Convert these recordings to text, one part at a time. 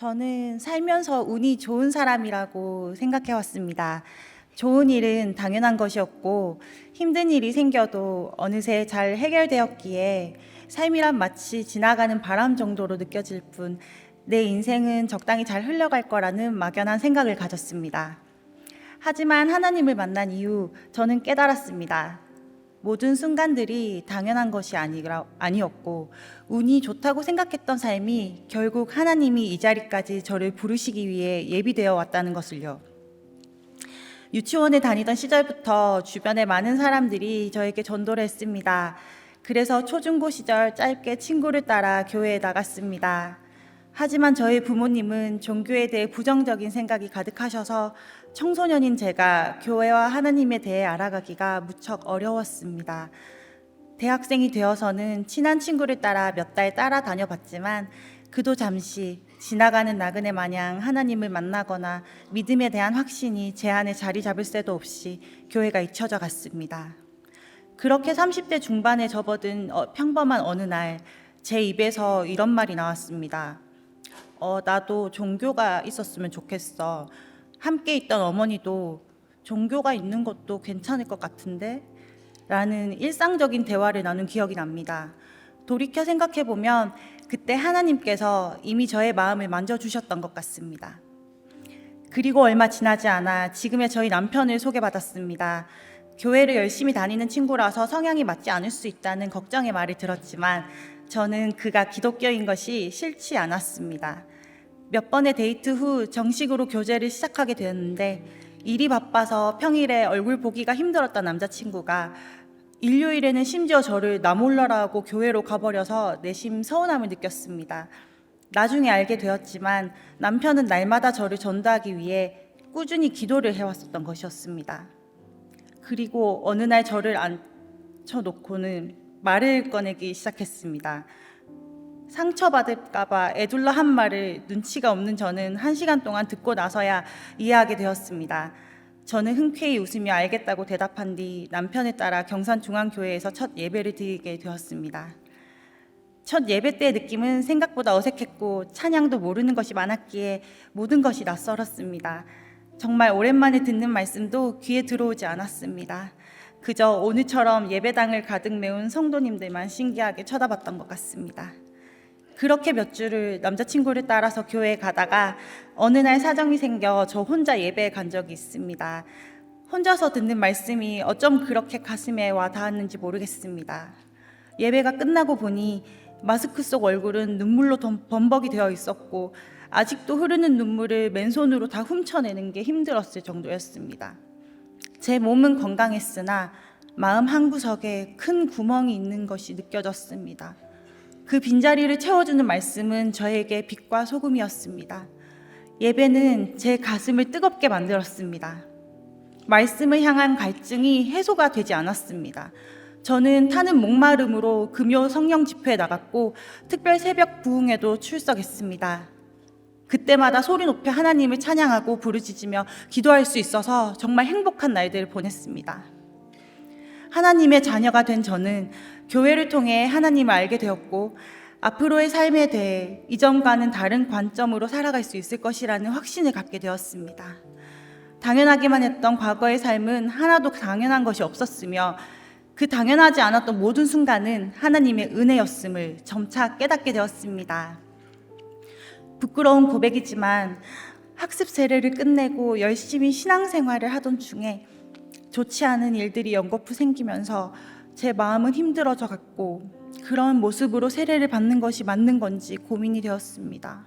저는 살면서 운이 좋은 사람이라고 생각해 왔습니다. 좋은 일은 당연한 것이었고 힘든 일이 생겨도 어느새 잘 해결되었기에 삶이란 마치 지나가는 바람 정도로 느껴질 뿐 내 인생은 적당히 잘 흘러갈 거라는 막연한 생각을 가졌습니다. 하지만 하나님을 만난 이후 저는 깨달았습니다. 모든 순간들이 당연한 것이 아니라, 아니었고 운이 좋다고 생각했던 삶이 결국 하나님이 이 자리까지 저를 부르시기 위해 예비되어 왔다는 것을요. 유치원에 다니던 시절부터 주변에 많은 사람들이 저에게 전도를 했습니다. 그래서 초중고 시절 짧게 친구를 따라 교회에 나갔습니다. 하지만 저희 부모님은 종교에 대해 부정적인 생각이 가득하셔서 청소년인 제가 교회와 하나님에 대해 알아가기가 무척 어려웠습니다. 대학생이 되어서는 친한 친구를 따라 몇 달 따라다녀 봤지만 그도 잠시 지나가는 나그네 마냥 하나님을 만나거나 믿음에 대한 확신이 제 안에 자리 잡을 새도 없이 교회가 잊혀져 갔습니다. 그렇게 30대 중반에 접어든 어, 평범한 어느 날 제 입에서 이런 말이 나왔습니다. 어, 나도 종교가 있었으면 좋겠어. 함께 있던 어머니도 종교가 있는 것도 괜찮을 것 같은데? 라는 일상적인 대화를 나눈 기억이 납니다. 돌이켜 생각해 보면 그때 하나님께서 이미 저의 마음을 만져주셨던 것 같습니다. 그리고 얼마 지나지 않아 지금의 저희 남편을 소개받았습니다. 교회를 열심히 다니는 친구라서 성향이 맞지 않을 수 있다는 걱정의 말을 들었지만 저는 그가 기독교인 것이 싫지 않았습니다. 몇 번의 데이트 후 정식으로 교제를 시작하게 되었는데 일이 바빠서 평일에 얼굴 보기가 힘들었던 남자친구가 일요일에는 심지어 저를 나몰라라고 교회로 가버려서 내심 서운함을 느꼈습니다. 나중에 알게 되었지만 남편은 날마다 저를 전도하기 위해 꾸준히 기도를 해왔었던 것이었습니다. 그리고 어느 날 저를 앉혀놓고는 말을 꺼내기 시작했습니다. 상처받을까봐 애둘러 한 말을 눈치가 없는 저는 한 시간 동안 듣고 나서야 이해하게 되었습니다. 저는 흔쾌히 웃으며 알겠다고 대답한 뒤 남편에 따라 경산중앙교회에서 첫 예배를 드리게 되었습니다. 첫 예배 때의 느낌은 생각보다 어색했고 찬양도 모르는 것이 많았기에 모든 것이 낯설었습니다. 정말 오랜만에 듣는 말씀도 귀에 들어오지 않았습니다. 그저 오늘처럼 예배당을 가득 메운 성도님들만 신기하게 쳐다봤던 것 같습니다. 그렇게 몇 주를 남자친구를 따라서 교회에 가다가 어느 날 사정이 생겨 저 혼자 예배에 간 적이 있습니다. 혼자서 듣는 말씀이 어쩜 그렇게 가슴에 와 닿았는지 모르겠습니다. 예배가 끝나고 보니 마스크 속 얼굴은 눈물로 덤- 범벅이 되어 있었고 아직도 흐르는 눈물을 맨손으로 다 훔쳐내는 게 힘들었을 정도였습니다. 제 몸은 건강했으나 마음 한구석에 큰 구멍이 있는 것이 느껴졌습니다. 그 빈자리를 채워주는 말씀은 저에게 빛과 소금이었습니다. 예배는 제 가슴을 뜨겁게 만들었습니다. 말씀을 향한 갈증이 해소가 되지 않았습니다. 저는 타는 목마름으로 금요 성령 집회에 나갔고 특별 새벽 부흥에도 출석했습니다. 그때마다 소리 높여 하나님을 찬양하고 부르짖으며 기도할 수 있어서 정말 행복한 날들을 보냈습니다. 하나님의 자녀가 된 저는 교회를 통해 하나님을 알게 되었고 앞으로의 삶에 대해 이전과는 다른 관점으로 살아갈 수 있을 것이라는 확신을 갖게 되었습니다. 당연하기만 했던 과거의 삶은 하나도 당연한 것이 없었으며 그 당연하지 않았던 모든 순간은 하나님의 은혜였음을 점차 깨닫게 되었습니다. 부끄러운 고백이지만 학습 세례를 끝내고 열심히 신앙생활을 하던 중에 좋지 않은 일들이 연거푸 생기면서 제 마음은 힘들어져 갔고 그런 모습으로 세례를 받는 것이 맞는 건지 고민이 되었습니다.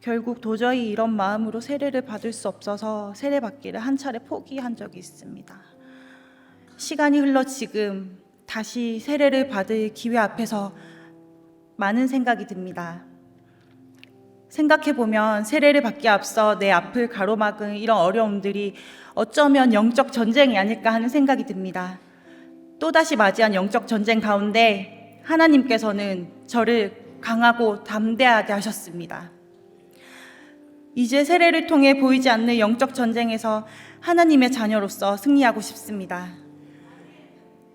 결국 도저히 이런 마음으로 세례를 받을 수 없어서 세례 받기를 한 차례 포기한 적이 있습니다. 시간이 흘러 지금 다시 세례를 받을 기회 앞에서 많은 생각이 듭니다. 생각해 보면 세례를 받기 앞서 내 앞을 가로막은 이런 어려움들이 어쩌면 영적 전쟁이 아닐까 하는 생각이 듭니다. 또다시 맞이한 영적 전쟁 가운데 하나님께서는 저를 강하고 담대하게 하셨습니다. 이제 세례를 통해 보이지 않는 영적 전쟁에서 하나님의 자녀로서 승리하고 싶습니다.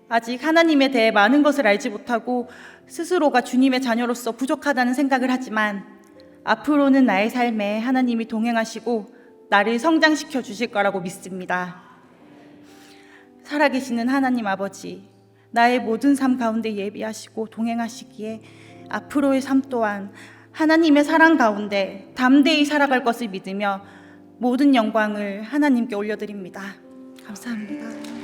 아직 하나님에 대해 많은 것을 알지 못하고 스스로가 주님의 자녀로서 부족하다는 생각을 하지만 앞으로는 나의 삶에 하나님이 동행하시고 나를 성장시켜 주실 거라고 믿습니다. 살아계시는 하나님 아버지, 나의 모든 삶 가운데 예비하시고 동행하시기에 앞으로의 삶 또한 하나님의 사랑 가운데 담대히 살아갈 것을 믿으며 모든 영광을 하나님께 올려드립니다. 감사합니다.